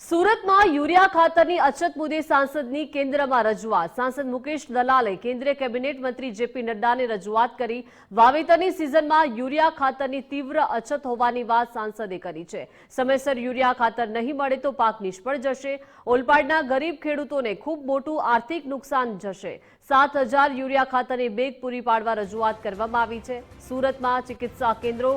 સુરતમાં યુરિયા ખાતરની અછત મુદ્દે સાંસદની કેન્દ્રમાં રજૂઆત. સાંસદ મુકેશ દલાલે કેન્દ્રીય કેબિનેટ મંત્રી જેપી નડ્ડાને રજૂઆત કરી વાવેતરની સિઝનમાં યુરિયા ખાતરની તીવ્ર અછત હોવાની વાત સાંસદે કરી છે. સમયસર યુરિયા ખાતર નહીં મળે તો પાક નિષ્ફળ જશે. ઓલપાડના ગરીબ ખેડૂતોને ખૂબ મોટું આર્થિક નુકસાન જશે. સાત યુરિયા ખાતરની બેગ પૂરી પાડવા રજૂઆત કરવામાં આવી છે. સુરતમાં ચિકિત્સા કેન્દ્રો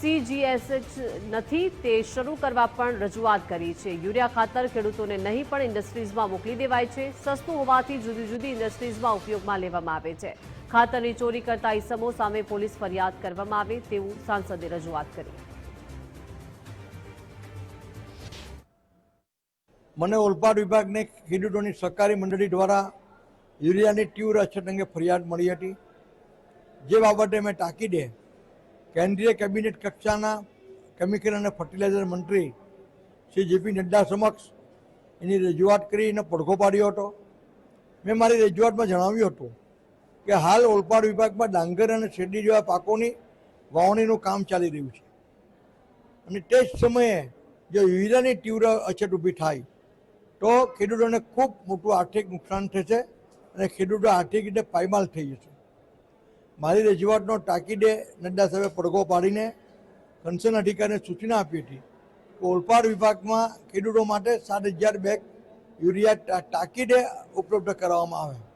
સીજીએસએચ નથી, તે શરૂ કરવા પણ રજૂઆત કરી છે. યુરિયા ખાતર ખેડૂતોને નહીં પણ ઇન્ડસ્ટ્રીઝમાં મોકલી દેવાય છે. સસ્તું હોવાથી જુદી જુદી ઇન્ડસ્ટ્રીઝમાં ઉપયોગમાં લેવામાં આવે છે. ખાતરની ચોરી કરતા ઇસમો સામે પોલીસ ફરિયાદ કરવામાં આવે તેવું સાંસદે રજૂઆત કરી. મને ઓલપાડ વિભાગને ખેડૂતોની સહકારી મંડળી દ્વારા યુરિયાની તીવ્ર અછત અંગે ફરિયાદ મળી હતી. જે બાબતે મેં તાકીદે કેન્દ્રીય કેબિનેટ કક્ષાના કેમિકલ અને ફર્ટિલાઇઝર મંત્રી શ્રી જેપી નડ્ડા સમક્ષ એની રજૂઆત કરી એનો પડઘો પાડ્યો હતો. મેં મારી રજૂઆતમાં જણાવ્યું હતું કે હાલ ઓલપાડ વિભાગમાં ડાંગર અને શેરડી જેવા પાકોની વાવણીનું કામ ચાલી રહ્યું છે. અને તે જ સમયે જો યુરિયાની તીવ્ર અછત ઊભી થાય તો ખેડૂતોને ખૂબ મોટું આર્થિક નુકસાન થશે અને ખેડૂતો આર્થિક રીતે પાયમાલ થઈ જશે. મારી રજૂઆતનો તાકીદે નડ્ડા સાહેબે પડઘો પાડીને કન્સર્ન અધિકારીને સૂચના આપી હતી કે ઓલપાડ વિભાગમાં ખેડૂતો માટે સાત હજાર બેગ યુરિયા તાકીદે ઉપલબ્ધ કરાવવામાં આવે.